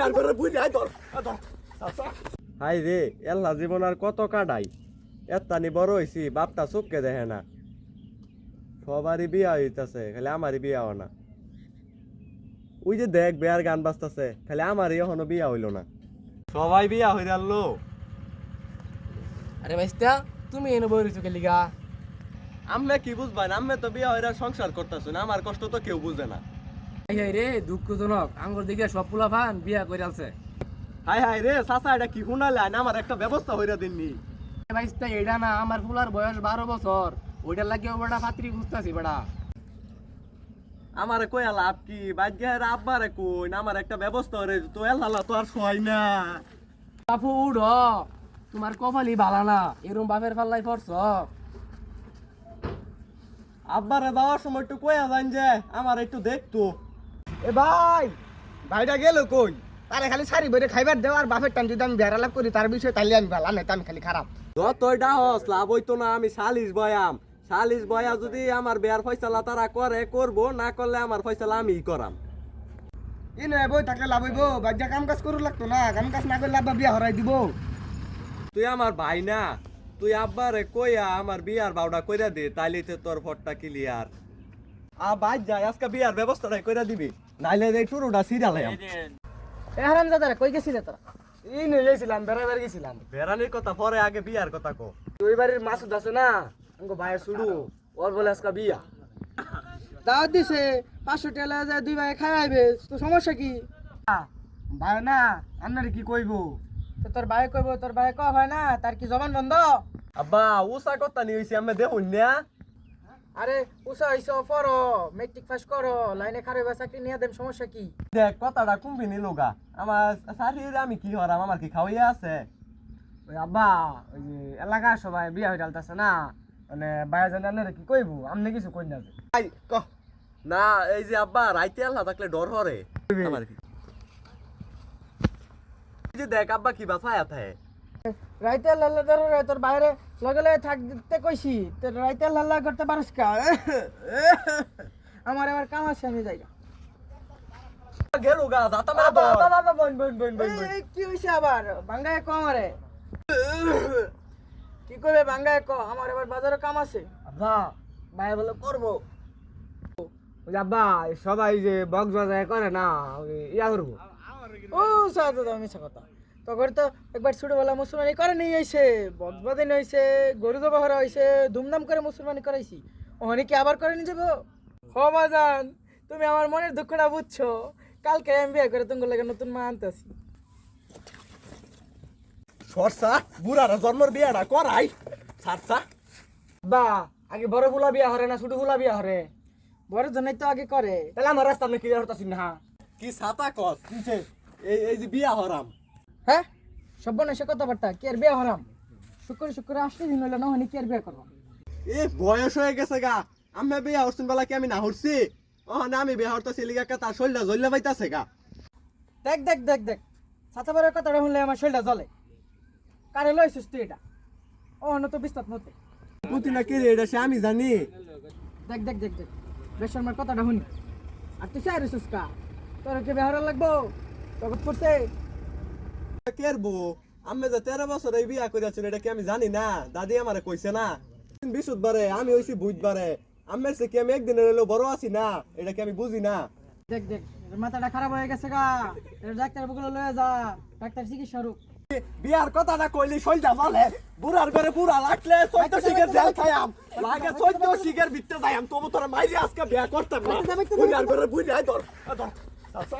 ধর ধর হাই রে এল্লা জীবন আর কত কাটাই। এত্তানি বড় হইছি বাপটা চোখকে দেখে না। সবারই বিয়া হইতাছে খালি আমারই বিয়া হয় না। ওই যে দেখ বেয়ার গান বাজতাছে খালি আমারই এখনও বিয়া হইল না। সবাই বিয়া হই আনলো। আরে ভাইস্তা তুমি এনে বই রইছো কেলিগা আমনে কি বুঝবেন আমনে তো বিয়া হইরা সংসার করতেছেন আমার কষ্ট তো কেউ বুঝে না। রে দুঃখজনক। আঙ্গুর দিকে সব পোলা ফান বিয়া করে আলছে হাই হাই রে চাচা এটা কি শুনালেন আমার একটা ব্যবস্থা হইরা দিননি ভাইস্তা এটা না আমার ফুলার বয়স বারো বছর। ওইটার লাগিয়ে বেটা পাত্রী খুঁজতাছি বেটা। আমারে কই লাভ কি? বাজ্ঞার আব্বারে কই না আমার একটা ব্যবস্থা হইরে তো এল্লা তো আর সয় না। বাপু উড় তোমার কপালই ভালা না। এরম বাপের ফাল্লাই পড়ছ। আব্বারে যাওয়ার সময় একটু কইয়া যান যে আমার একটু দেখতো। এ ভাই ভাইটা গেল কই? তারে খালি সারি বইরে খাইবার দেও আর বাপের টান যদি আমি বেড়া লাভ করি তার বিষয়ে তাইলে আমি ভালো নাই আমি খালি খারাপ। যতই ডাহস লাভ হইতো না আমি সালিশ বয়াম। সালিশ বয়া যদি আমার বেয়ার ফয়সালা তারা করে করব না করলে আমার ফয়সালা আমিই করাম। ই নয় বই থাকলে লাভ হইব। বাজ্যা কাম কাজ করু লাগতো না কাম কাজ না করলে আব্বা বিয়া হরাই দিব। তুই আমার ভাই না তুই আব্বারে কইয়া আমার বিয়ার বাউডা কইরা দে তাইলে তোর ফটটা ক্লিয়ার আ বাই যাই আজকে বিয়ার ব্যবস্থাটা কইরা দিবি। নাইলে এই টুরুটা সিরিয়ালাম এ হারাম দাদা কই গেছিলে তোরা? ই নিয়ে গেছিলাম বেড়াবার গেছিলাম। বেড়ানির কথা পরে আগে বিয়ার কথা কো ওই বাড়ির মাসুদ আছে না আমাকে ভাইয়ের শুরু। ওর বলে আজকে বিয়া। দাওয়াত দিছে পাঁচশো টেলা যায় দুই ভাই খাই আইবে তো সমস্যা কি? ভাই না আপনার কি কইব? তো তোর ভাই কইব তোর ভাই কয় হয় না তার কি জবান বন্ধ? আব্বা উসা কথা নি হইছি আমি দেখুন না। আরে উষা হইছো পড়ো মেট্রিক পাস করো লাইনে খারে বা চাকরি নিয়ে দেম সমস্যা কি? দেখ কথাটা কুম্বি নিলোগা আমার শাড়ির আমি কি হরাম আমার কি খাওয়াইয়া আছে? ওই আব্বা ওই যে এলাকার সবাই বিয়া হয়ে ডালতেছে না? মানে বাইরে জানি আপনারা কি কইব? আপনি কিছু কই না। আই ক? না এই যে আব্বা রাইতে আল্লাহ থাকলে ডর হরে। আমার কি যে দেখ আব্বা কি বাসায় থাকে রাইতে লাল্লা ধরো তোর বাইরে লগে লগে থাকতে কইছি। তোর রাইতে লাল্লা করতে পারিস কা? আমার কাম আছে আমি যাই গেলো গা যাতা মেরা বাবা, দর বাবা, বোন, বোন, বোন, বোন, বোন। কি হইছে আবার? বাঙ্গায় কম কি করবে বাঙ্গায় ক? আমার এবার বাজারে কাম আছে। আব্বা ভাই বলে করব। আব্বা সবাই যে বক্স বাজায় করে না ইয়া করব। ও সাথে মিছা কথা। তখন তো একবার ছোটবেলা মুসলমানি করে নিয়ে আইছে বক্সবাদী নিয়ে আইছে গরু করা হয়েছে ধুমধাম করে মুসলমানি করাইছি। ওখানে কি আবার করে নিয়ে যাব? হ বাজান তুমি আমার মনের দুঃখটা বুঝছ। কালকে আমি বিয়ে করে তোমার লাগে নতুন মা আনতেছি সরসা বুড়ারা জন্মর বিয়াটা করাই। সারসা। বা আগে বড় ফুলা বিয়া হরে না ছোট ফুলা বিয়া হরে? বড় জন্যই তো আগে করে। তাহলে আমার রাস্তা আপনি ক্লিয়ার হতাছি না? কি সাতা কস? এই এই যে বিয়া হরাম। হ্যাঁ? সব সে কথাবার্তা কি আর বিয়ে হরাম শুক্র শুক্র আসতে দিন হইল না ওখানে কি আর বিয়ে করব? এ বয়স হয়ে গেছে গা। আমি বিয়া হরছুন বেলা কি আমি না হরছি? ও না আমি বিয়া হরতাছি লিগা তার শরীরটা জ্বললে পাইতাছে গা। দেখ দেখ দেখ দেখ। ছাতাবারের কথাটা শুনলে আমার শরীরটা জ্বলে। কারে লইছিস তুই এটা? ও না তো বিস্তার মতে। পুতি না কি রে এটা সে আমি জানি। দেখ দেখ দেখ দেখ। বেশ আমার কথাটা শুনি। আর তুই চাই রেছিস কা? তোর কি বেহারা লাগবো? জগৎ পড়ছে কেরবো আমি যে তেরো বছর এই বিয়া করিয়াছিল এটা কি আমি জানি না? দাদি আমারে কইছে না। বিশুদ্ধবারে আমি হইছি বুধবারে আমের সে কি আমি একদিনের হইলেও বড় আছি না? এটা কি আমি বুঝি না? দেখ দেখ মাথাটা খারাপ হয়ে গেছে গা। ডাক্তার বগুলো লয়ে যা। ডাক্তার চিকিৎসা রূপ বিয়ার কথাটা কইলি সইটা বলে। বুড়ার ঘরে বুড়া লাগলে চৈদ্দ শিখের জেল খাইয়াম। লাগে চৈদ্দ শিখের ভিতরে যাইয়াম। তবু তোরা মাইরি আজকে বিয়া করতাম না। বুড়ার ঘরে বুড়ি ধর। ধর। আচ্ছা।